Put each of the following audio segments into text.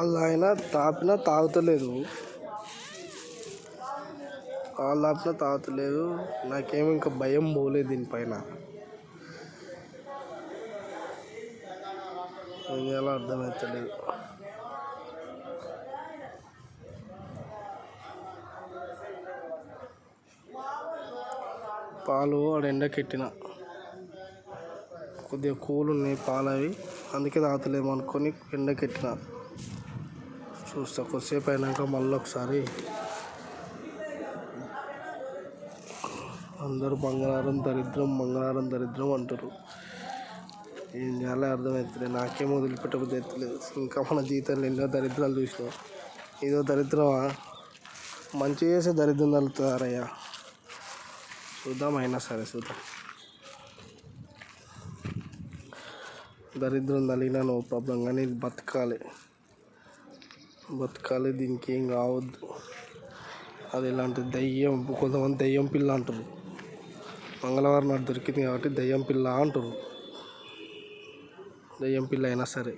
వాళ్ళు ఆయన తాపినా తాగుతలేదు. వాళ్ళు తాపినా తాగుతలేదు. నాకేమో ఇంకా భయం పోలేదు దీనిపైన. నేను ఎలా అర్థమవుతలేదు పాలు ఆడ ఎండకెట్టిన. కొద్దిగా కూలు ఉన్నాయి పాలు అవి అందుకే తాగుతలేము అనుకొని ఎండకెట్టిన. చూస్తా కొద్దిసేపు అయినాక మళ్ళీ ఒకసారి. అందరూ మంగళవారం దరిద్రం మంగళవారం దరిద్రం అంటారు. ఏం చేయాలో అర్థమవుతుంది నాకేమో వదిలిపెట్టబుద్ధి అవుతలేదు ఇంకా మన జీవితంలో ఎన్నో దరిద్రాలు చూసినాం. ఏదో దరిద్రమా? మంచి చేసే దరిద్రం తగులుతారయ్యా చూద్దాం అయినా సరే చూద్దాం. దరిద్రం తగిలినా నో ప్రాబ్లం కానీ బతకాలి. బతకాలి దీనికి ఏం కావద్దు. అది ఇలాంటి దయ్యం కొంతమంది దయ్యం పిల్ల అంటారు మంగళవారం నాడు దొరికింది కాబట్టి దయ్యం పిల్ల అంటారు దయ్యం పిల్ల అయినా సరే.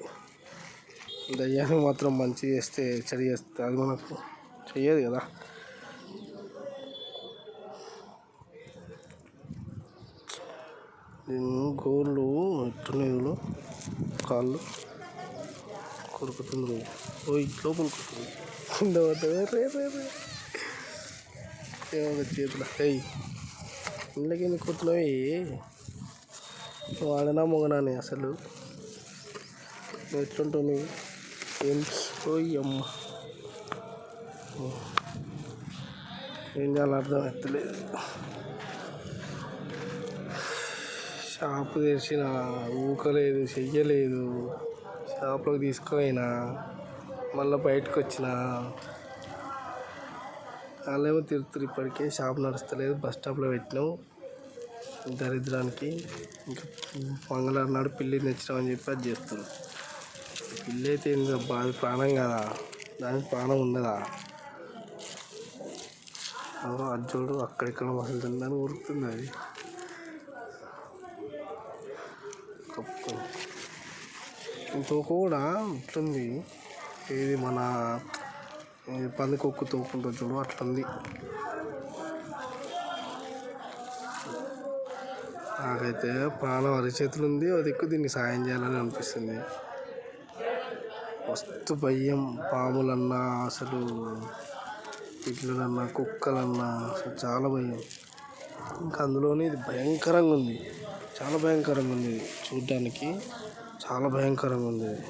దయ్యాన్ని మాత్రం మంచి చేస్తే చెడు చేస్తే అది మనకు చెయ్యదు కదా. నేను గోళ్ళు ఎట్టున్నాయి కాళ్ళు. కొరుకుతుంది పోయి ఇంట్లో కొరుకుతుంది కింద పడ్డది రే రే రే ఏమో చేతులు ఏయ్ ఇంట్లోకి ఎందుకు కొడుతున్నావు? వాడనా మొగనాని అసలు. ఎట్లుంటుంది ఏం? ఓయ్ అమ్మ. ఏం చేయాలో అర్థం ఎత్తలేదు షాపు తెరిచిన ఊకలేదు చెయ్యలేదు. షాప్లోకి తీసుకుపోయినా మళ్ళీ బయటకు వచ్చిన వాళ్ళేమో తిరుగుతారు ఇప్పటికే షాప్ నడుస్తలేదు బస్ స్టాప్లో పెట్టినావు దరిద్రానికి ఇంకా మంగళవారం నాడు పిల్లి తెచ్చినామని చెప్పి అది చేస్తారు పిల్లి అయితే ఇంకా బాధ ప్రాణం కదా. దానికి ప్రాణం ఉండదా అది చూడు అక్కడిక్కడ తినడానికి ఉరుకుతుంది అది. తోక కూడా ఉంటుంది. ఇది మన ఈ పందికొక్కు తోకుంటుంది చూడు అట్లుంది. నాకైతే ప్రాణం అరిచేతులు ఉంది అది ఎక్కువ దీనికి సాయం చేయాలని అనిపిస్తుంది. మస్తు భయం పాములన్నా అసలు ఇట్లన్నా కుక్కలన్నా అసలు చాలా భయం. ఇంకా అందులోనే ఇది భయంకరంగా ఉంది. చాలా భయంకరంగా ఉంది చూడ్డానికి. చాలా భయంకరంగా ఉంది ఇది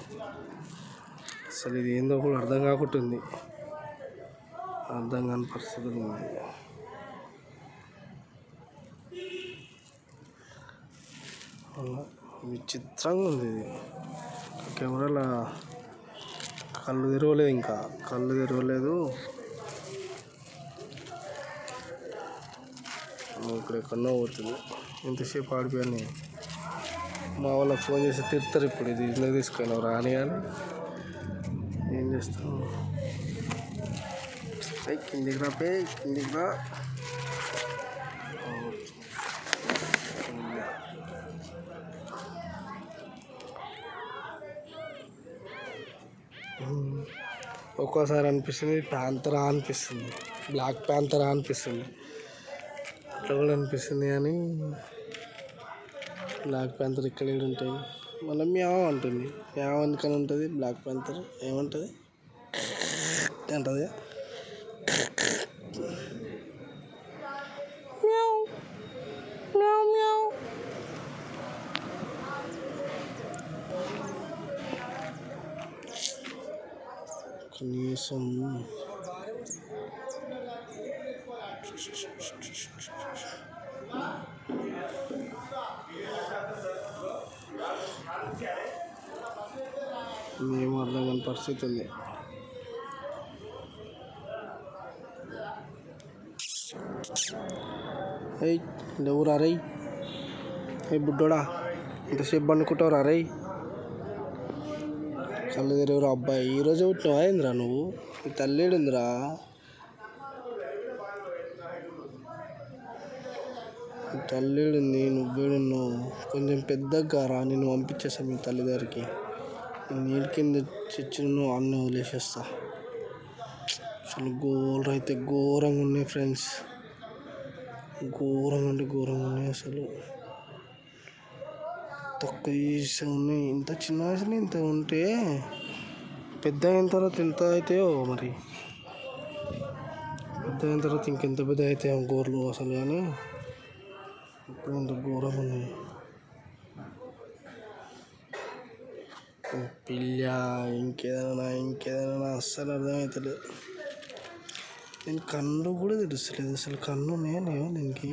అసలు ఇది ఏందో కూడా అర్థం కాకుంటుంది. అర్థం కాని పరిస్థితులు ఉంది అలా విచిత్రంగా ఉంది ఇది. కెమెరాలో కళ్ళు తెరవలేదు ఇంకా. కళ్ళు తెరవలేదు. ఇక్కడ ఎక్కడో పోతుంది. ఇంతసేపు ఆడిపోయాను మా వాళ్ళకి ఫోన్ చేసి తిడతారు ఇప్పుడు ఇది ఇంట్లో తీసుకెళ్ళావు రాని కానీ ఏం చేస్తాం పై కిందికి రా పే కిందికి రా. ఒక్కోసారి అనిపిస్తుంది ప్యాంతరా అనిపిస్తుంది. బ్లాక్ ప్యాంతరా అనిపిస్తుంది. అట్లా కూడా అనిపిస్తుంది కానీ బ్లాక్ ప్యాంతర్ ఇక్కడ ఏడు ఉంటాయి. మళ్ళీ మ్యావ్ అంటుంది. మ్యావ్ అందుకని ఉంటుంది? బ్లాక్ ప్యాంతర్ ఏమంటుంది? అంటుంది. కనీసం మ్యావ్ మేము అర్థం కాని పరిస్థితి ఉంది. ఏయ్ ఎవరా రేయ్? ఏ బుడ్డోడా ఎంతసేపు పండుకుంటావురా రేయ్? కళ్ళు తెరవరు అబ్బాయి ఈరోజు పుట్టినావా ఏందిరా నువ్వు? నీ తల్లేడుందిరా నీ తల్లేడుంది నువ్వేడున్నావు. కొంచెం పెద్దగా రా నేను పంపించేసాను మీ తల్లిదారికి నీళ్ళ కింద చచ్చిన అన్నీ వదిలేసేస్తా. అసలు ఘోర అయితే ఘోరంగా ఉన్నాయి ఫ్రెండ్స్. ఘోరంగా అంటే ఘోరంగా ఉన్నాయి అసలు. తక్కువ చేసే ఉన్నాయి. ఇంత చిన్న వయసులో ఇంత ఉంటే పెద్ద అయిన తర్వాత ఎంత అవుతాయో మరి. పెద్ద అయిన తర్వాత ఇంకెంత పెద్ద అవుతాయో గోర్లు అసలు కానీ. ఇప్పుడు ఇంత ఘోరంగా ఉన్నాయి. పిల్ల ఇంకేదైనా ఇంకేదైనా అస్సలు అర్థమవుతలేదు నేను కన్ను కూడా తెలుస్తలేదు అసలు కన్ను ఉన్నాయా లేవా దీనికి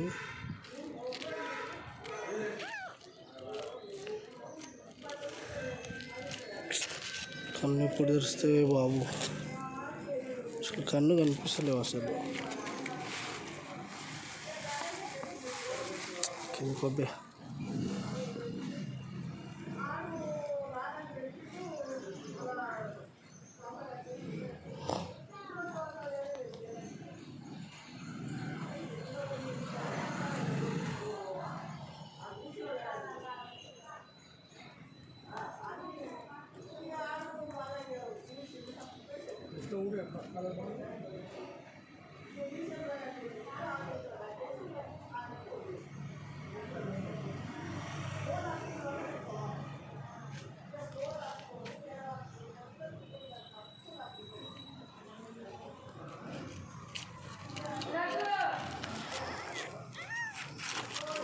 కన్ను ఎప్పుడు తెరిస్తే బాబు అసలు కన్ను కనిపిస్తలేవు అసలు కింద కొబ్బే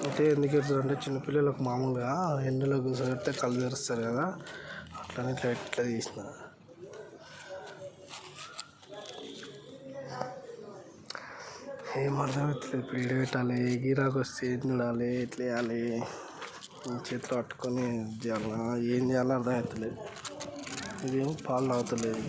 అంటే ఎందుకు ఎడతారు అంటే చిన్నపిల్లలకు మామూలుగా ఎండలో కూర్చోబెడితే కళ్ళు తెరుస్తారు కదా. అట్లనే ఇట్లా ఇట్లా తీసిన ఏం అర్థమవుతలేదు పీడ పెట్టాలి గిరాకు వస్తే ఏం చూడాలి ఎట్లా వేయాలి ఈ చేతిలో పట్టుకొని చేయాలా? ఏం చేయాలో అర్థమవుతలేదు ఇదేమో పాలు తాగుతలేదు.